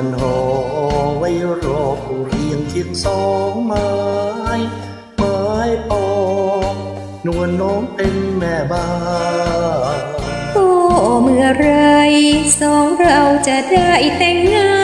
ือนหอไว้รอผู้เรียงเคียงสองไม้ไม้ปอกนวลน้องเป็นแม่บ้านโอ้เมื่อไรสองเราจะได้แต่งงาน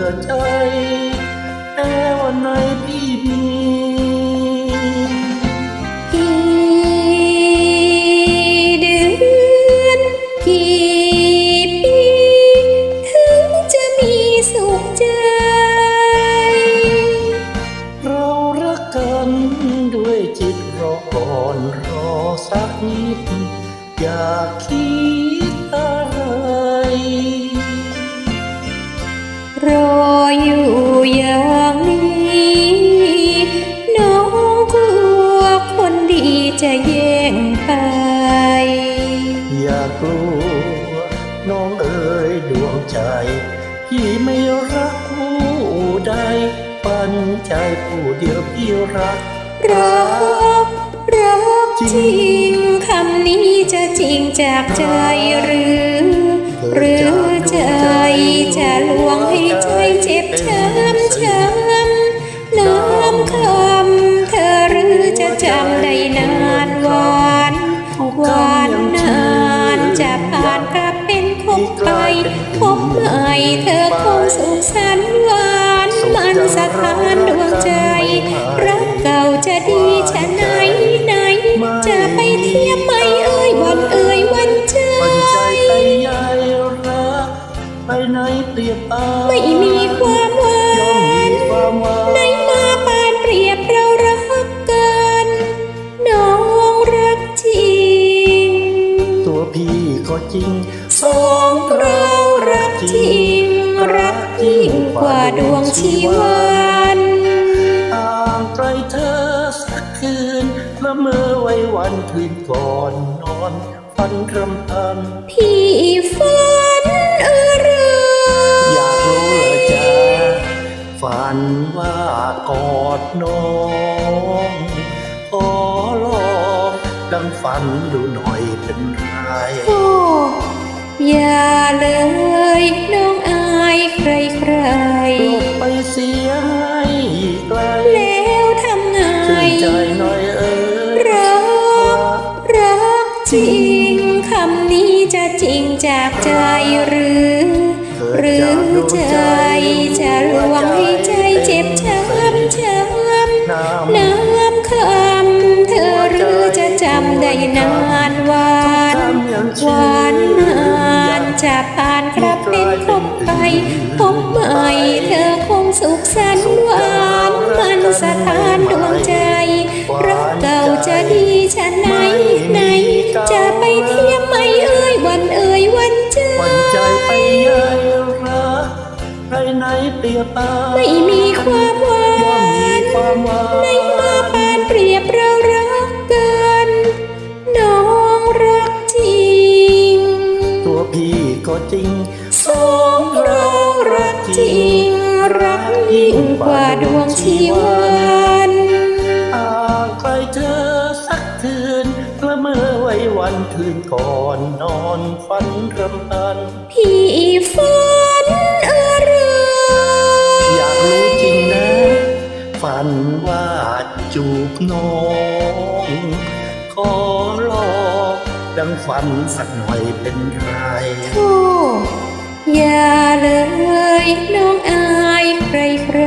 อใจแม้วันไหนพี่มีกี่เดือนกี่ปีถึงจะมีสุขใจเรารักกันด้วยจิตรอก่อนรอสักนิด อย่าคิดอะไร อยู่อย่างนี้น้องกลัวคนดีจะแย่งไป อย่ากลัวน้องเอ๋ยดวงใจพี่ไม่รักผู้ใดปันใจผู้เดียวพี่รักรักรักจริงคำนี้จะจริงจากใจหรือ หรือ จะจำได้นานหวานหวานนานจะผ่านกลับเป็นคบไปพบใหม่เธอคงสุขสันต์หวานมันสถาน ยิ่งกว่าดวงชีวันต่างไกลเธอสักคืนละเมอไว้วันคืนก่อนนอนฝันรำพันพี่ฝันอะไรอยากรู้เลยจ้าฝันว่ากอดน้องขอลองดังฝันดูหน่อยเป็นไรโอ้อย่าเลยน้อ จริงคำนี้จะจริงจากใจหรือ หรือใจจะลวงให้ ไหนเปรียบปานไม่มีความหวาย่อมมีนความหวานในมาปานเปรียบเรารักกันน้องรักจริง ตัวพี่ก็จริงสองเรารักจริง รักยิ่งกว่าดวงชีวันอ่างใครเธอสักคืนละเมอไว้วันคืนก่อนนอนฝันรำพันพี่ฝัน น้อง ขอลองดังฝันสักหน่อยเป็นไรโอ้อย่าเลยน้องอายใครใคร